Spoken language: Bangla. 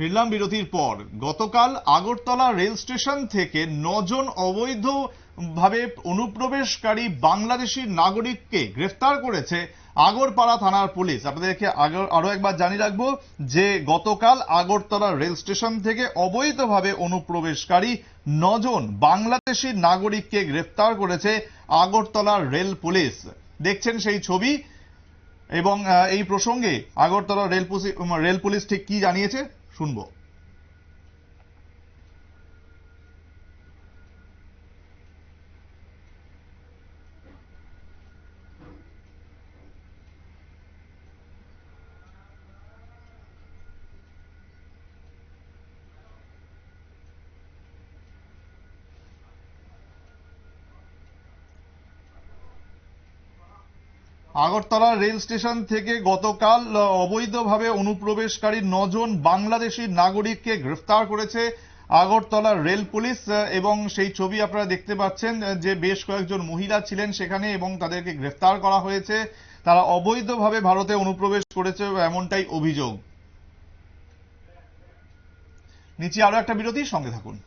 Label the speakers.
Speaker 1: ফিরলাম বিরতির পর। গতকাল আগরতলা রেল স্টেশন থেকে নজন অবৈধ ভাবে অনুপ্রবেশকারী বাংলাদেশি নাগরিককে গ্রেফতার করেছে আগরপাড়া থানার পুলিশ। আপনাদেরকে আরও একবার জানিয়ে রাখব যে গতকাল আগরতলা রেল স্টেশন থেকে অবৈধভাবে অনুপ্রবেশকারী নজন বাংলাদেশি নাগরিককে গ্রেফতার করেছে আগরতলা রেল পুলিশ। দেখছেন সেই ছবি এবং এই প্রসঙ্গে Agartala rail um, rail police ঠিক কি জানিয়েছে? শুনবো আগরতলা রেল স্টেশন থেকে গতকাল অবৈধভাবে অনুপ্রবেশকারী নজন বাংলাদেশি নাগরিককে গ্রেফতার করেছে আগরতলা রেল পুলিশ এবং সেই ছবি আপনারা দেখতে পাচ্ছেন যে বেশ কয়েকজন মহিলা ছিলেন সেখানে এবং তাদেরকে গ্রেফতার করা হয়েছে। তারা অবৈধভাবে ভারতে অনুপ্রবেশ করেছে এমনটাই অভিযোগ। নিচে আরও একটা বিরতির সঙ্গে থাকুন।